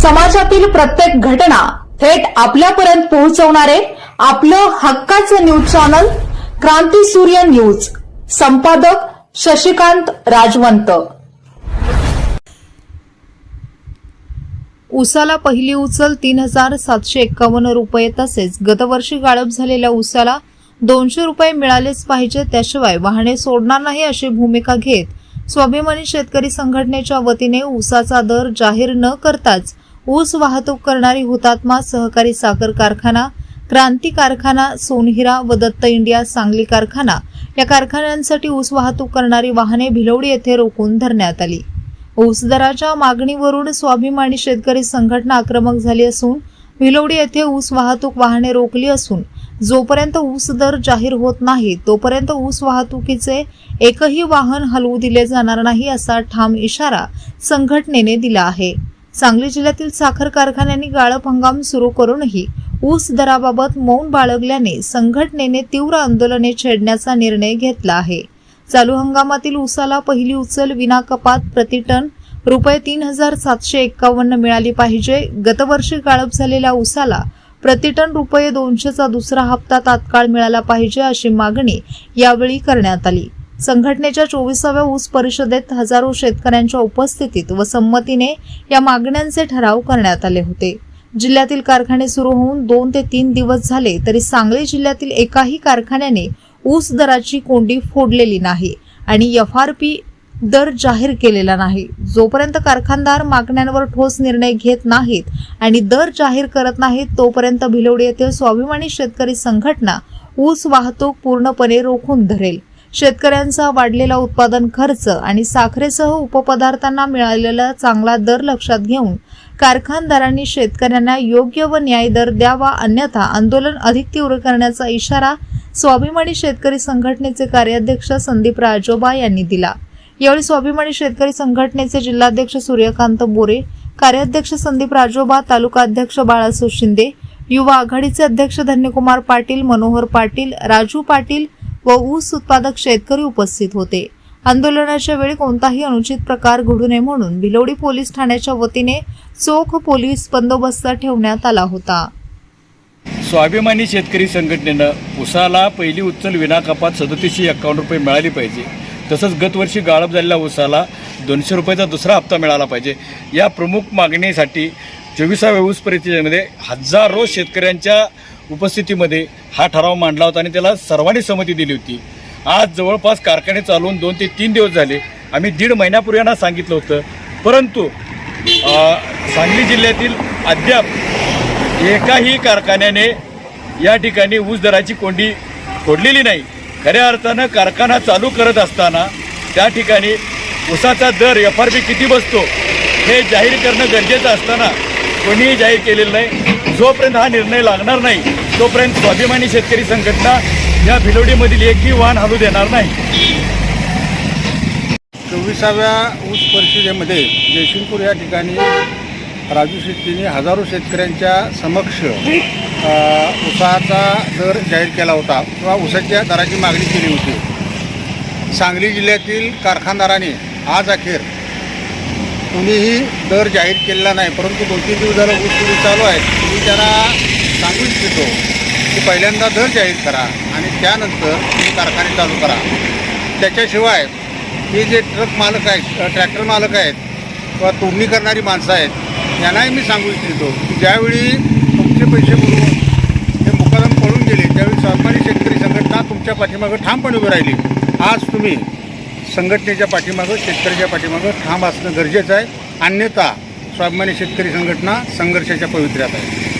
समाजातील प्रत्येक घटना थेट आपल्यापर्यंत पोहोचवणारे आपलं हक्काचं न्यूज चॅनल क्रांती सूर्य न्यूज. संपादक शशिकांत राजवंत. उसाला पहिली उचल तीन हजार सातशे एक्कावन्न रुपये तसेच गतवर्षी गाळप झालेल्या उसाला दोनशे रुपये मिळालेच पाहिजे त्याशिवाय वाहने सोडणार नाही अशी भूमिका घेत स्वाभिमानी शेतकरी संघटनेच्या वतीने ऊसाचा दर जाहीर न करताच ऊस वाहतूक करणारी हुतात्मा सहकारी साखर कारखाना क्रांती कारखाना सोनहिरा व दत्त इंडिया सांगली कारखाना या कारखान्यांसाठी ऊस वाहतूक करणारी वाहने भिलवडी येथे रोखून धरण्यात आली. ऊस दराच्या मागणीवरून स्वाभिमानी शेतकरी संघटना आक्रमक झाली असून भिलवडी येथे ऊस वाहतूक वाहने रोखली असून जोपर्यंत ऊस दर जाहीर होत नाही तोपर्यंत ऊस वाहतुकीचे एकही वाहन हलवू दिले जाणार नाही असा ठाम इशारा संघटनेने दिला आहे. सांगली जिल्ह्यातील साखर कारखान्यांनी गाळप हंगाम सुरू करूनही ऊस दराबाबत मौन बाळगल्याने संघटनेने तीव्र आंदोलने छेडण्याचा निर्णय घेतला आहे. चालू हंगामातील ऊसाला पहिली उचल विना कपात प्रतिटन रुपये तीन हजार सातशे एक्कावन्न मिळाली पाहिजे. गतवर्षी गाळप झालेल्या ऊसाला प्रतिटन रुपये दोनशेचा दुसरा हप्ता तात्काळ मिळाला पाहिजे अशी मागणी यावेळी करण्यात आली. संघटनेच्या चोवीसाव्या ऊस परिषदेत हजारो शेतकऱ्यांच्या उपस्थितीत व संमतीने या मागण्यांचे ठराव करण्यात आले होते. जिल्ह्यातील कारखाने सुरू होऊन दोन ते तीन दिवस झाले तरी सांगली जिल्ह्यातील एकाही कारखान्याने ऊस दराची कोंडी फोडलेली नाही आणि एफ आर पी दर जाहीर केलेला नाही. जोपर्यंत कारखानदार मागण्यांवर ठोस निर्णय घेत नाहीत आणि दर जाहीर करत नाहीत तोपर्यंत भिलोडी येथील स्वाभिमानी शेतकरी संघटना ऊस वाहतूक पूर्णपणे रोखून धरेल. शेतकऱ्यांचा वाढलेला उत्पादन खर्च आणि साखरेसह उपपदार्थांना मिळालेला चांगला दर लक्षात घेऊन कारखानदारांनी शेतकऱ्यांना योग्य व न्याय दर द्यावा अन्यथा आंदोलन अधिक तीव्र करण्याचा इशारा स्वाभिमानी शेतकरी संघटनेचे कार्याध्यक्ष संदीप राजोबा यांनी दिला. यावेळी स्वाभिमानी शेतकरी संघटनेचे जिल्हाध्यक्ष सूर्यकांत बोरे कार्याध्यक्ष संदीप राजोबा तालुका अध्यक्ष बाळासो शिंदे युवा आघाडीचे अध्यक्ष धन्यकुमार पाटील मनोहर पाटील राजू पाटील व ऊस उत्पादक शेतकरी उपस्थित होते. आंदोलनाच्या वेळी कोणताही अनुचित प्रकार घडू नये म्हणून भिलोडी पोलीस ठाण्याच्या वतीने चोख पोलीस बंदोबस्त ठेवण्यात आला होता. स्वाभिमानी शेतकरी संघटनेनं उसाला पहिली उचल विनाकपात सदतीसशे एक्कावन्न रुपये मिळाली पाहिजे. तसंच गतवर्षी गाळप झालेल्या उसाला दोनशे रुपयाचा दुसरा हप्ता मिळाला पाहिजे. या प्रमुख मागणीसाठी चोवीसाव्या ऊस परिस्थितीमध्ये हजारो शेतकऱ्यांच्या उपस्थितीमध्ये हा ठराव मांडला होता आणि त्याला सर्वांनी संमती दिली होती. आज जवळपास कारखाने चालवून दोन ते तीन दिवस झाले. आम्ही दीड महिन्यापूर्वी यांना सांगितलं होतं. परंतु सांगली जिल्ह्यातील अद्याप एकाही कारखान्याने या ठिकाणी ऊस दराची कोंडी फोडलेली नाही. खऱ्या अर्थानं कारखाना चालू करत असताना त्या ठिकाणी ऊसाचा दर एफ आर पी किती बसतो हे जाहीर करणं गरजेचं असताना कोणीही जाहीर केलेलं नाही. जोपर्यंत हा निर्णय लागणार नाही तोपर्यंत स्वाभिमानी शेतकरी संघटना या भिलोडीमधील एकही वाहन हलू देणार नाही. चोवीसाव्या ऊस परिषदेमध्ये जयसिंगपूर या ठिकाणी राजू शेट्टीने हजारो शेतकऱ्यांच्या समक्ष अ, ऊसाचा दर जाहीर केला होता. किंवा ऊसाच्या दराची मागणी केली होती. सांगली जिल्ह्यातील कारखानदाराने आज अखेर कुणीही दर जाहीर केलेला नाही परंतु दोन तीन दिवस झालं ऊस चालू आहे. तुम्ही त्यांना सांगू इच्छितो की पहिल्यांदा दर जाहीर करा आणि त्यानंतर तुम्ही कारखाने चालू करा. त्याच्याशिवाय हे जे ट्रक मालक आहेत ट्रॅक्टर मालक आहेत किंवा तोडणी करणारी माणसं आहेत यांनाही मी सांगू इच्छितो की ज्यावेळी तुमचे पैसे बुडवून हे मुकादम पळून गेले त्यावेळी स्वाभिमानी शेतकरी संघटना तुमच्या पाठीमागं ठामपणे उभी राहिली. आज तुम्ही संघटनेच्या पाठीमागं शेतकऱ्याच्या पाठीमागं ठाम असणं गरजेचं आहे. अन्यथा स्वाभिमानी शेतकरी संघटना संघर्षाच्या पवित्र्यात आहे.